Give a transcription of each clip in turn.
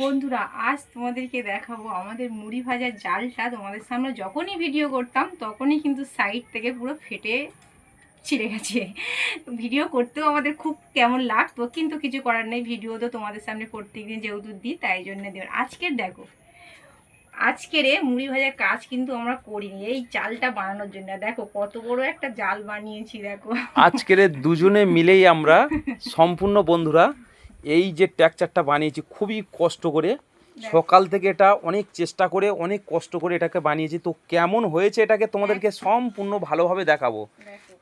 বন্ধুরা আজ তোমাদেরকে দেখাবো আমাদের মুড়ি ভাজার জালটা। তোমাদের সামনে যখনই ভিডিও করতাম তখনই কিন্তু সাইড থেকে পুরো ফেটে ছিঁড়ে গেছে। ভিডিও করতেও আমাদের খুব কেমন লাগতো কিন্তু কিছু করার নেই। ভিডিও তো তোমাদের সামনে প্রত্যেকদিন যেহেতু দিই তাই জন্য দেবেন আজকের দেখো আজকের মুড়ি ভাজার কাজ কিন্তু আমরা করিনি এই চালটা বানানোর জন্য। দেখো কত বড় একটা জাল বানিয়েছি দেখো। আজকের দুজনে মিলেই আমরা সম্পূর্ণ বন্ধুরা এই যে ট্যাকচারটা বানিয়েছি খুবই কষ্ট করে। সকাল থেকে এটা অনেক চেষ্টা করে অনেক কষ্ট করে এটাকে বানিয়েছি। তো কেমন হয়েছে এটাকে তোমাদেরকে সম্পূর্ণ ভালোভাবে দেখাবো।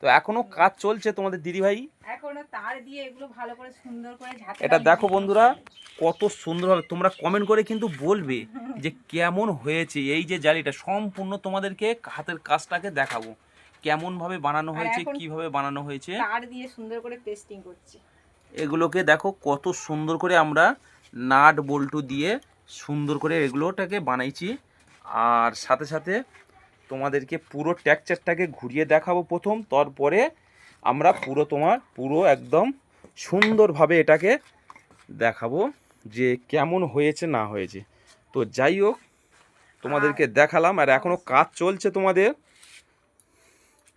তো এখনও কাজ চলছে তোমাদের দিদিভাই? এখনও তার দিয়ে এগুলো ভালো করে সুন্দর করে এটা দেখো বন্ধুরা কত সুন্দর হবে। তোমরা কমেন্ট করে কিন্তু বলবে যে কেমন হয়েছে এই যে জালিটা। সম্পূর্ণ তোমাদেরকে হাতের কাজটাকে দেখাবো। কেমন ভাবে বানানো হয়েছে কীভাবে বানানো হয়েছে। তার দিয়ে সুন্দর করে পেস্টিং করছি। এগুলোকে দেখো কত সুন্দর করে আমরা নাট বল্টু দিয়ে সুন্দর করে এগুলোটাকে বানাইছি। আর সাথে সাথে তোমাদেরকে পুরো টেক্সচারটাকে ঘুরিয়ে দেখাবো প্রথম, তারপরে আমরা পুরো তোমার পুরো একদম সুন্দরভাবে এটাকে দেখাবো যে কেমন হয়েছে না হয়েছে। তো যাই হোক, তোমাদেরকে দেখালাম। আর এখনও কাজ চলছে তোমাদের।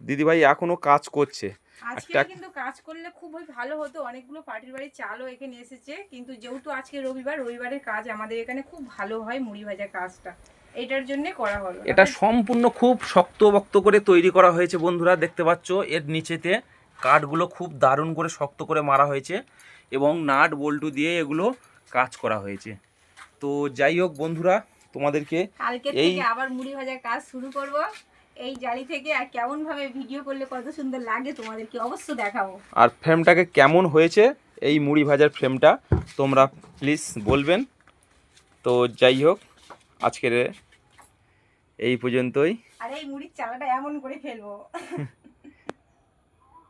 দিদিভাই এখনও কাজ করছে। আজকে কিন্তু কাজ করলে খুবই ভালো হতো। অনেকগুলো পার্টির বাড়ির চালও এখানে এসেছে। কিন্তু যেহেতু আজকে রবিবার রবিবারের কাজ আমাদের এখানে খুব ভালো হয় মুড়ি ভাজা কাজটা। এটার জন্য করা হলো। এটা সম্পূর্ণ খুব শক্ত বক্ত করে তৈরি করা হয়েছে বন্ধুরা দেখতে পাচ্ছ? এর নিচেতে কাঠগুলো খুব দারুণ করে শক্ত করে মারা হয়েছে এবং নাট বল্টু দিয়ে এগুলো কাজ করা হয়েছে। তো যাই হোক বন্ধুরা তোমাদেরকে এই- আবার মুড়ি ভাজা কাজ শুরু করব। এই জালি থেকে আর কেমন ভাবে ভিডিও করলে কত সুন্দর লাগে তোমাদেরকে অবশ্য দেখাবো। আর ফ্রেমটাকে কেমন হয়েছে এই মুড়ি ভাজার ফ্রেমটা তোমরা প্লিজ বলবেন। তো যাই হোক আজকের এই পর্যন্তই। আর এই মুড়ির চালাটা এমন করে ফেলব।